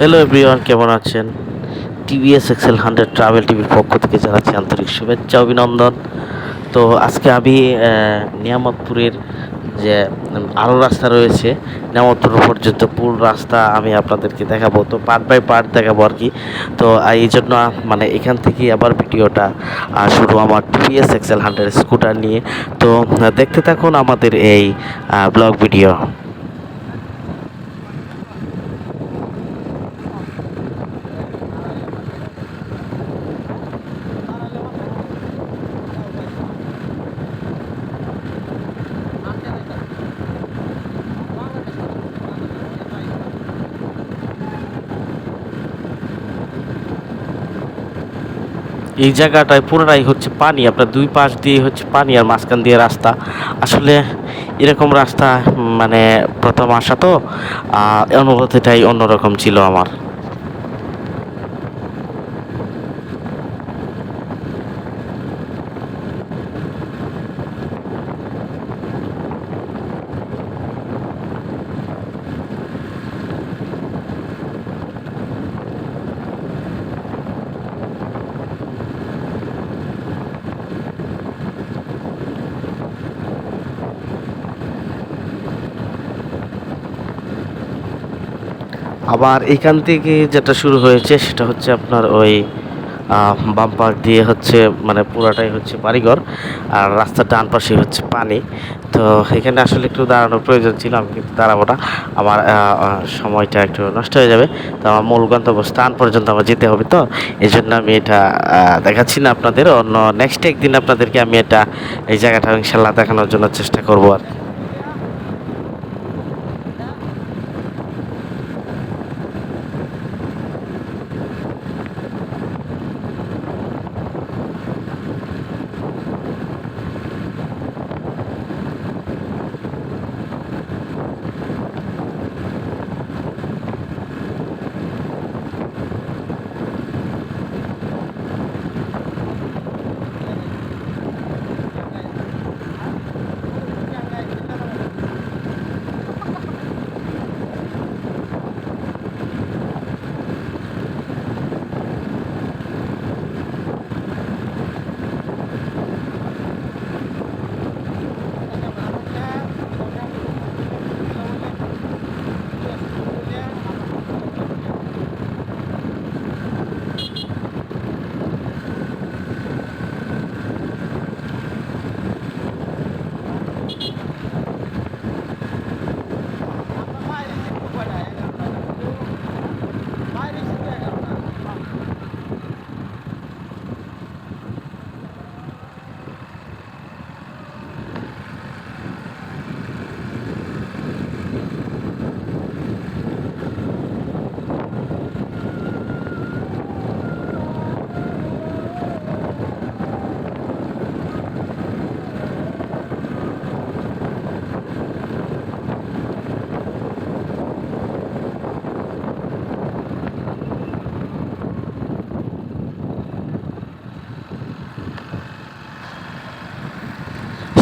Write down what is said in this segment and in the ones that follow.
Hello everyone কেমন আছেন? TVS Excel hundred travel টিভির পক্ষ থেকে জানাচ্ছি আন্তরিক শুভেচ্ছা, অভিনন্দন। তো আজকে আমি নিয়ামতপুরের যে আরও রাস্তা রয়েছে, নিয়ামতপুর পর্যন্ত পুরো রাস্তা আমি আপনাদেরকে দেখাবো। তো পার্ট বাই পার্ট দেখাবো আর কি। তো এই জন্য মানে এখান থেকে আবার ভিডিওটা শুরু আমার টিভিএস এক্সেল হান্ড্রেড স্কুটার নিয়ে। তো দেখতে থাকুন আমাদের এই ব্লগ ভিডিও এই জায়গাটায় পুরোটাই হচ্ছে পানি, আপনার দুই পাশ দিয়ে হচ্ছে পানি আর মাঝখান দিয়ে রাস্তা। আসলে এরকম রাস্তা মানে প্রথম আসা তো অনুভূতিটাই অন্যরকম ছিল আমার। আবার এখান থেকে যেটা শুরু হয়েছে সেটা হচ্ছে আপনার ওই বাম্পার দিয়ে হচ্ছে মানে পুরাটাই হচ্ছে বাড়িঘর আর রাস্তার ডান পাশে হচ্ছে পানি। তো এখানে আসলে একটু দাঁড়ানোর প্রয়োজন ছিল, আমি কিন্তু দাঁড়াবো না। আমার সময়টা একটু নষ্ট হয়ে যাবে। তো আমার মূল গন্তব্য স্থান পর্যন্ত আমার যেতে হবে তো। এই জন্য আমি এটা দেখাচ্ছি না আপনাদের। অন্য নেক্সট একদিন আপনাদেরকে আমি এটা, এই জায়গাটা ইনশাল্লাহ দেখানোর জন্য চেষ্টা করব আর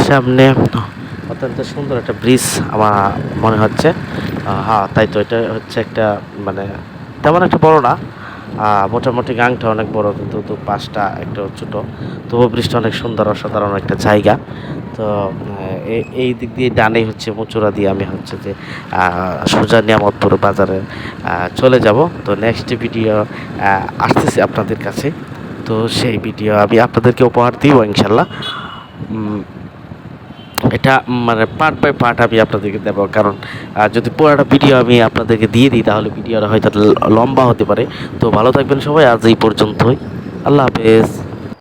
সামনে অত্যন্ত সুন্দর একটা ব্রিজ আমার মনে হচ্ছে। হ্যাঁ তাই তো এটা হচ্ছে একটা মানে তেমন একটা বড় না। মোটামুটি গাংটা অনেক বড় কিন্তু তো পাশটা একটু ছোটো। তবু ব্রিজটা অনেক সুন্দর, অসাধারণ একটা জায়গা। তো এই দিক দিয়ে ডানেই হচ্ছে মুচুরা দিয়ে আমি হচ্ছে যে সোজা নিয়ামতপুর বাজারে চলে যাব। তো নেক্সট ভিডিও আসতেছি আপনাদের কাছে। তো সেই ভিডিও আমি আপনাদেরকে উপহার দিব ইনশাল্লাহ। এটা মানে পার্ট বাই পার্ট আমি আপনাদেরকে দেবো। কারণ যদি পুরোটা ভিডিও আমি আপনাদেরকে দিয়ে দিই, তাহলে ভিডিওটা হয়তো লম্বা হতে পারে। তো ভালো থাকবেন সবাই। আজ এই পর্যন্তই। আল্লাহ হাফেজ।